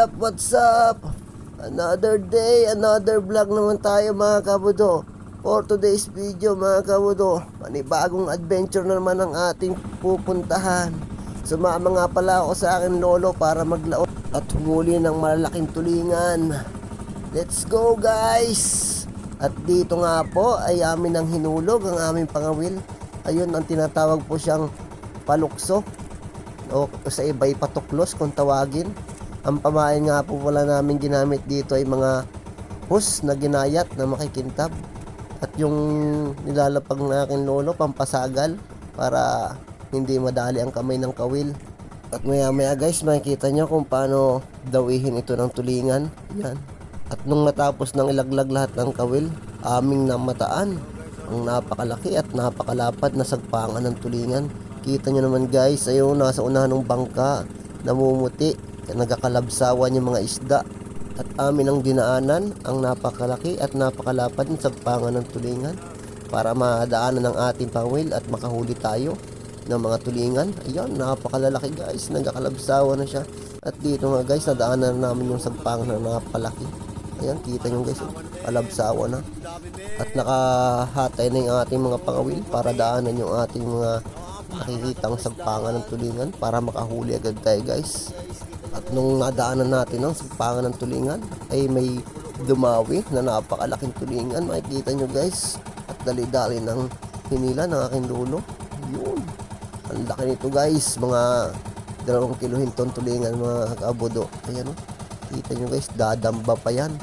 Up, what's up? Another day, another vlog naman tayo mga kabudo. For today's video mga kabudo, panibagong adventure na naman ang ating pupuntahan. Sumama nga pala ako sa akin lolo para maglaot at humuli ng malalaking tulingan. Let's go guys! At dito nga po ay amin ang hinulog ang aming pangawil. Ayun ang tinatawag po siyang palukso o sa iba ay patuklos kung tawagin. Ang pamain nga po wala namin ginamit dito ay mga hus na ginayat na makikintab. At yung nilalapag na aking lolo, pampasagal para hindi madali ang kamay ng kawil. At maya maya guys, makikita nyo kung paano dawihin ito ng tulingan. Yan. At nung natapos ng ilaglag lahat ng kawil, aming namataan ang napakalaki at napakalapad na sagpangan ng tulingan. Kita nyo naman guys, ayun, nasa unahan ng bangka, namumuti, nagakalabsawan yung mga isda. At amin ang dinaanan, ang napakalaki at napakalapad ng sagpangan ng tulingan para madaanan ng ating pangwil at makahuli tayo ng mga tulingan. Ayun, napakalalaki guys, nagakalabsawan na siya. At dito nga guys, nadaanan namin yung sagpangan na napakalaki. Ayan, kita nyo guys, oh, kalabsawa na. At nakahatay na yung ating mga pangawil para daanan yung ating mga nakikitang sagpangan ng tulingan para makahuli agad tayo guys. At nung nadaanan natin ang sagpangan ng tulingan ay may dumawi na napakalaking tulingan. Makikita nyo guys. At dali-dali ng hinila ng aking lulo. Yun. Ang laki nito guys. Mga dalawang kilo tulingan mga kabudo. Ayan o. Kita nyo guys. Dadamba pa yan.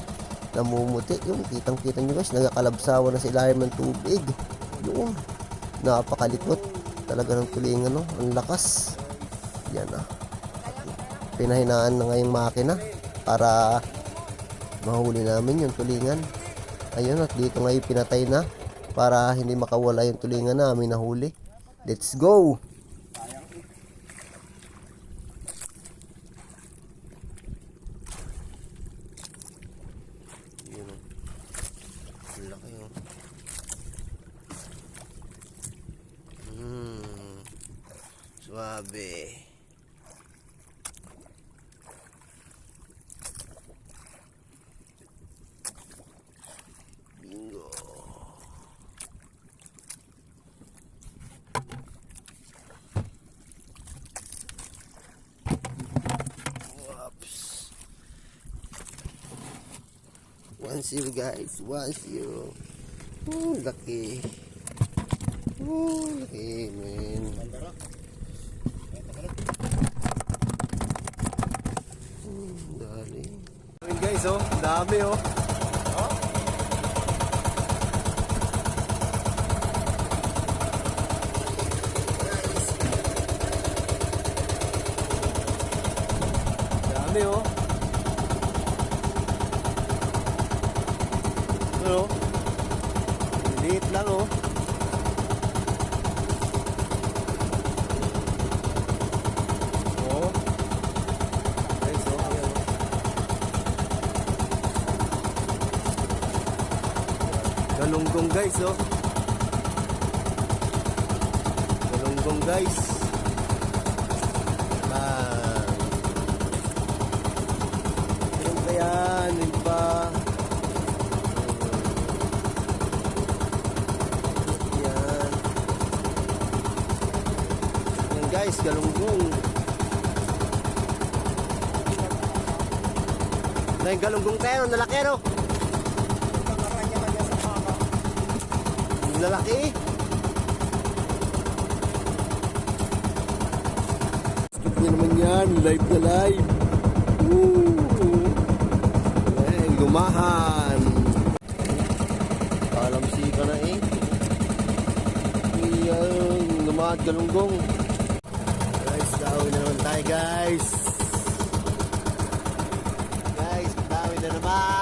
Namumuti. Yun. Kitang kita nyo guys. Nagakalabsawa na sa ilalim ng tubig. Yun. Napakalikot. Talaga ng tulingan no. Ang lakas. Yan ah pinahinaan na ngayong makina para mahuli namin yung tulingan. Ayun at dito ngayon pinatay na para hindi makawala yung tulingan namin nahuli. Let's go! Yun, oh. Ang laki, oh. Mm. Suabe. Bingo. Whoops. One zero guys, one zero. Oh, laki. Oh, laki, man. Oh, dali. Guys, oh, dami oh. Dami oh. Ano? Liit lang oh. Oh. Guys, oh, ayan oh. Galunggong guys, oh. Galunggong guys. Ah. Ano ba yan? Ano ba? Yan. Yan guys, galunggong. Yung galunggong tayo, nalaki no? Yung lalaki. Skip niya naman yan. Live na live. Woo! Eh, lumahan. Alamsi ka na eh. Yan, lumahan galunggong. Guys. Guys, dawin na naman.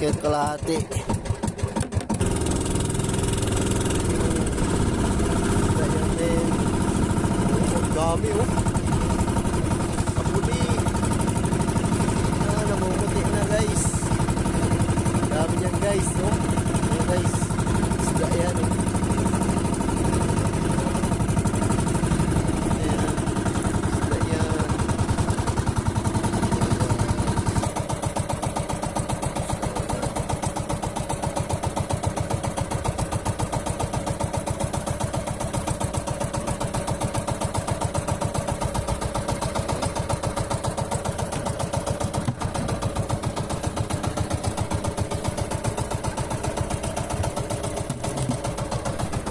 Kahit kalahati. Ayan din. Dami, oh. Kapuli. Ah, namumuti na, guys. Dami yan, guys, oh. Ayan, guys. Isda yan, oh. Ayan. Isda yan.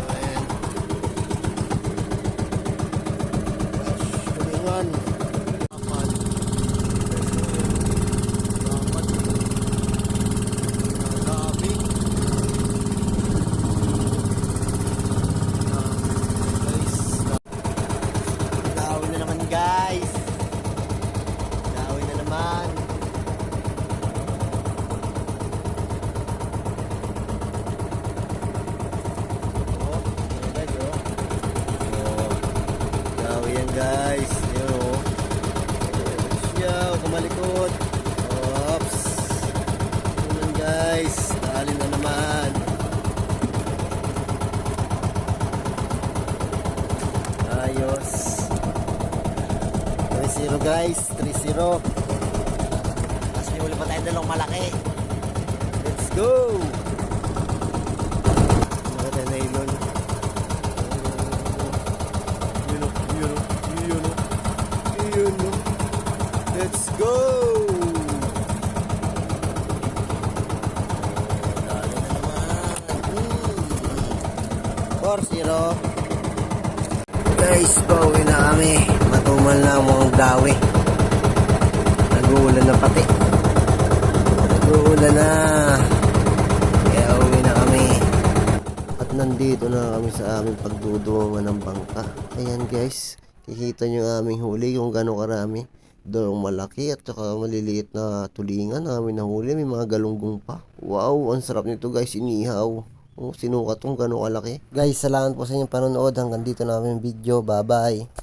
Ayan. Kulingan. Apat. Apat. Dami. Guys. Gawin na naman guys. Gawin na naman. Oh, ayan guys oh. Oh, Gawi yan guys. Yun o. Siya, huwag kumalikot. Oops. Yun yan guys. Dali na naman. Ayos. 3-0 guys. 3-0. Tapos may huli pa tayo dalawang malaki. Let's go! Mga tayo nylon. Yun o, yun o, yun o, yun o. Let's go! Dali na naman. Hmm. 4-0. Guys, pauwi na kami. Na ang dawi. Nag-uulan na pati. Nag-uulan na. Kaya uwi na kami. At nandito na kami sa aming pagdudungan ng bangka. Ayan guys, kikita nyo aming huli kung gano'ng karami. Doon malaki at saka maliliit na tulingan namin nahuli. May mga galunggong pa. Wow, ang sarap nito guys, inihaw. Oh, sinukat kung gano'ng kalaki. Guys, salamat po sa inyong panonood. Hanggang dito na aming video. Bye-bye.